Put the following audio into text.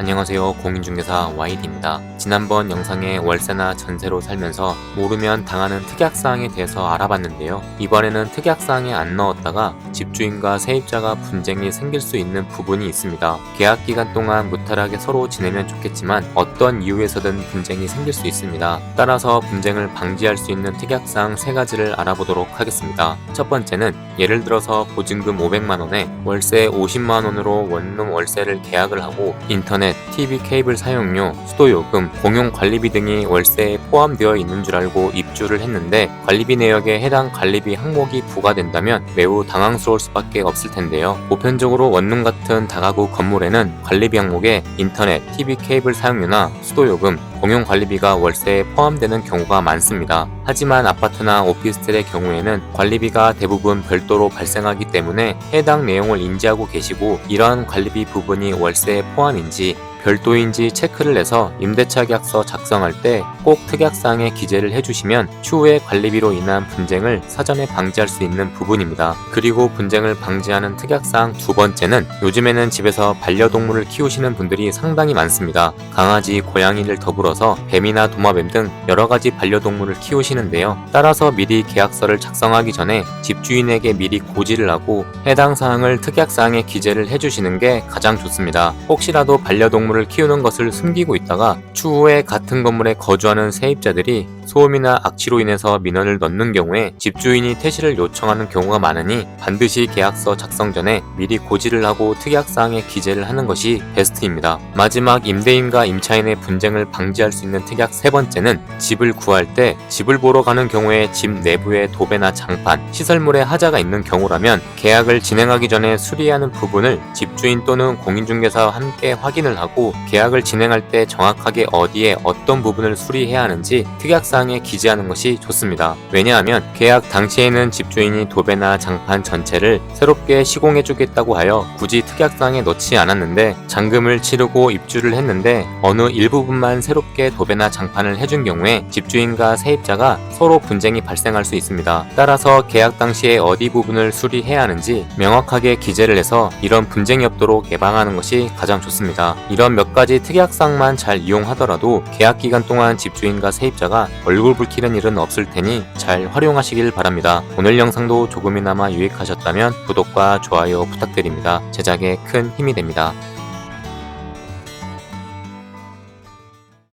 안녕하세요. 공인중개사 YD입니다. 지난번 영상에 월세나 전세로 살면서 모르면 당하는 특약사항에 대해서 알아봤는데요. 이번에는 특약사항에 안 넣었다가 집주인과 세입자가 분쟁이 생길 수 있는 부분이 있습니다. 계약 기간 동안 무탈하게 서로 지내면 좋겠지만 어떤 이유에서든 분쟁이 생길 수 있습니다. 따라서 분쟁을 방지할 수 있는 특약사항 세 가지를 알아보도록 하겠습니다. 첫 번째는 예를 들어서 보증금 500만 원에 월세 50만 원으로 원룸 월세를 계약을 하고 인터넷, TV 케이블 사용료, 수도요금, 공용 관리비 등이 월세에 포함되어 있는 줄 알고 입주를 했는데 관리비 내역에 해당 관리비 항목이 부과된다면 매우 당황스러울 수밖에 없을 텐데요. 보편적으로 원룸 같은 다가구 건물에는 관리비 항목에 인터넷, TV 케이블 사용료나 수도요금, 공용 관리비가 월세에 포함되는 경우가 많습니다. 하지만 아파트나 오피스텔의 경우에는 관리비가 대부분 별도로 발생하기 때문에 해당 내용을 인지하고 계시고 이러한 관리비 부분이 월세에 포함인지 별도인지 체크를 해서 임대차 계약서 작성할 때 꼭 특약사항에 기재를 해주시면 추후에 관리비로 인한 분쟁을 사전에 방지할 수 있는 부분입니다. 그리고 분쟁을 방지하는 특약사항 두 번째는 요즘에는 집에서 반려동물을 키우시는 분들이 상당히 많습니다. 강아지, 고양이를 더불어서 뱀이나 도마뱀 등 여러 가지 반려동물을 키우시는데요. 따라서 미리 계약서를 작성하기 전에 집주인에게 미리 고지를 하고 해당 사항을 특약사항에 기재를 해주시는 게 가장 좋습니다. 혹시라도 반려동물 을 키우는 것을 숨기고 있다가 추후에 같은 건물에 거주하는 세입자들이 소음이나 악취로 인해서 민원을 넣는 경우에 집주인이 퇴실을 요청하는 경우가 많으니 반드시 계약서 작성 전에 미리 고지를 하고 특약사항에 기재를 하는 것이 베스트입니다. 마지막 임대인과 임차인의 분쟁을 방지할 수 있는 특약 세 번째는 집을 구할 때 집을 보러 가는 경우에 집 내부에 도배나 장판, 시설물에 하자가 있는 경우라면 계약을 진행하기 전에 수리하는 부분을 집주인 또는 공인중개사와 함께 확인을 하고 계약을 진행할 때 정확하게 어디에 어떤 부분을 수리해야 하는지 특약사항에 기재하는 것이 좋습니다. 왜냐하면 계약 당시에는 집주인이 도배나 장판 전체를 새롭게 시공해주겠다고 하여 굳이 특약사항에 넣지 않았는데 잔금을 치르고 입주를 했는데 어느 일부분만 새롭게 도배나 장판을 해준 경우에 집주인과 세입자가 서로 분쟁이 발생할 수 있습니다. 따라서 계약 당시에 어디 부분을 수리해야 하는지 명확하게 기재를 해서 이런 분쟁이 없도록 예방하는 것이 가장 좋습니다. 이런 몇 가지 특약사항만 잘 이용하더라도 계약 기간 동안 집주인과 세입자가 얼굴 붉히는 일은 없을 테니 잘 활용하시길 바랍니다. 오늘 영상도 조금이나마 유익하셨다면 구독과 좋아요 부탁드립니다. 제작에 큰 힘이 됩니다.